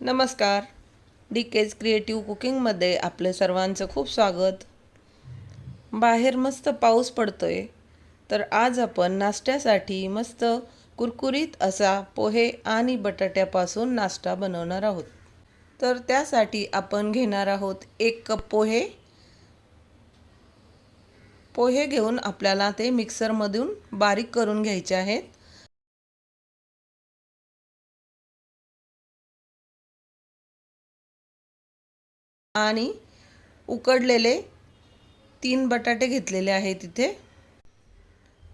नमस्कार. D Kaij creative कुकिंगमध्ये आपले सर्वांचं खूप स्वागत. बाहेर मस्त पाऊस पडतो आहे तर आज आपण नाश्त्यासाठी मस्त कुरकुरीत असा पोहे आणि बटाट्यापासून नाश्ता बनवणार आहोत. तर त्यासाठी आपण घेणार आहोत एक कप पोहे. पोहे घेऊन आपल्याला ते मिक्सरमधून बारीक करून घ्यायचे आहेत. आणि उकडलेले तीन बटाटे घेतलेले आहेत इथे.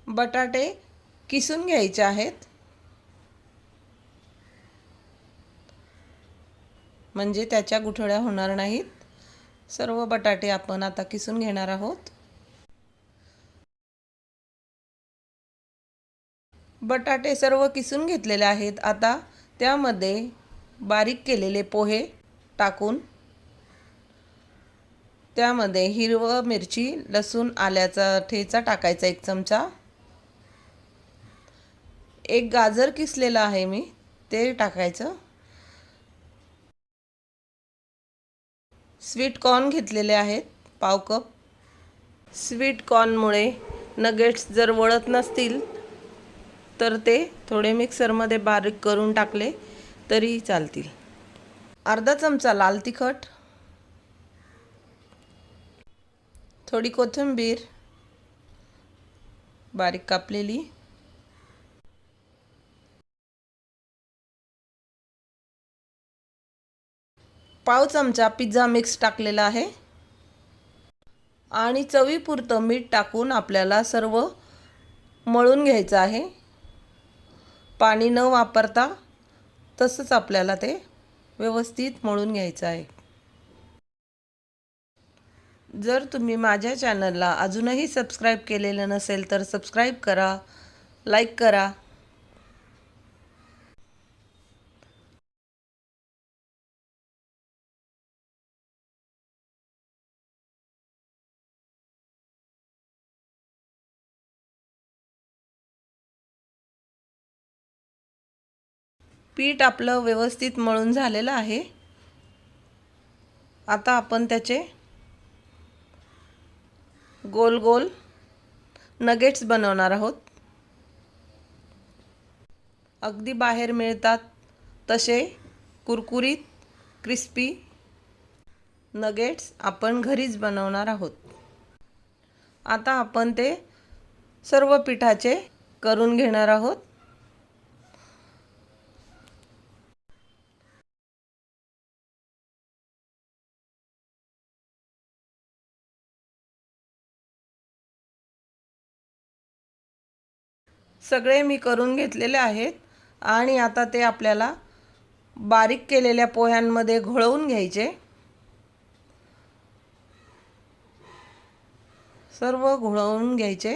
बटाटे किसून घ्यायचे आहेत. म्हणजे त्याच्या गुठळ्या होणार नाहीत. सर्व बटाटे आपण आता किसून घेणार आहोत. बटाटे सर्व किसून घेतलेले आहेत. आता त्यामध्ये बारीक केलेले पोहे टाकून त्यामध्ये हिरवं मिरची लसूण आल्याचा ठेचा टाकायचा एक चमचा. एक गाजर किसलेलं आहे मी ते टाकायचं. स्वीट कॉर्न घेतलेले आहेत पाव कप. स्वीट कॉर्नमुळे नगेट्स जर वळत नसतील तर ते थोडे मिक्सरमध्ये बारीक करून टाकले तरी चालतील. अर्धा चमचा लाल तिखट. थोडी कोथिंबीर बारीक कापलेली. पाव चमचा पिझ्झा मिक्स टाकलेला आहे. आणि चवीपुरतं मीठ टाकून आपल्याला सर्व मळून घ्यायचं आहे. पाणी न वापरता तसंच आपल्याला ते व्यवस्थित मळून घ्यायचं आहे. जर तुम्ही माझ्या चॅनलला अजूनही सबस्क्राईब केलेलं नसेल तर सबस्क्राईब करा लाईक करा. पीठ आपलं व्यवस्थित मळून झालेलं आहे. आता आपण त्याचे गोल गोल नगेट्स बनवणार आहोत. अगदी बाहेर मिळतात तसे कुरकुरीत क्रिस्पी नगेट्स आपण घरीच बनवणार आहोत. आता आपण ते सर्व पिठाचे करून घेणार आहोत. सगळे मी करून घेतलेले आहेत आणि आता ते आपल्याला बारीक केलेल्या पोह्यांमध्ये घोळवून घ्यायचे. सर्व घोळवून घ्यायचे.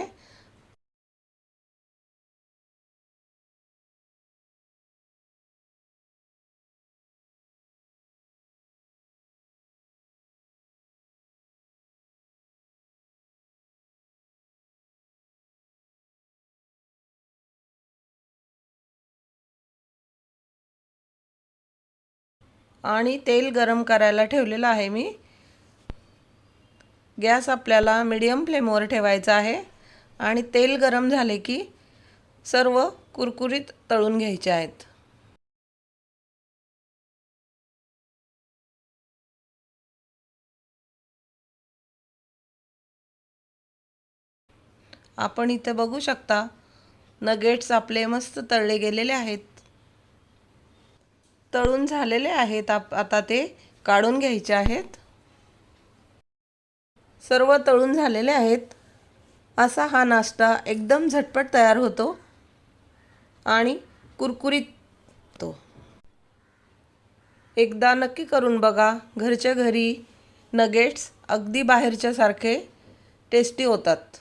आणि तेल गरम करायला ठेवलेलं आहे मी. गॅस आपल्याला मीडियम फ्लेमवर ठेवायचा आहे. आणि तेल गरम झाले की सर्व कुरकुरीत तळून घ्यायचे आहेत. आपण इथे बघू शकता नगेट्स आपले मस्त तळले गेलेले आहेत. तळून झालेले आहेत. आप आता ते काढून घ्यायचे आहेत. सर्व तळून झालेले आहेत. असा हा नाश्ता एकदम झटपट तयार होतो आणि कुरकुरीत. तो एकदा नक्की करून बघा घरच्या घरी नगेट्स अगदी बाहेरच्यासारखे टेस्टी होतात.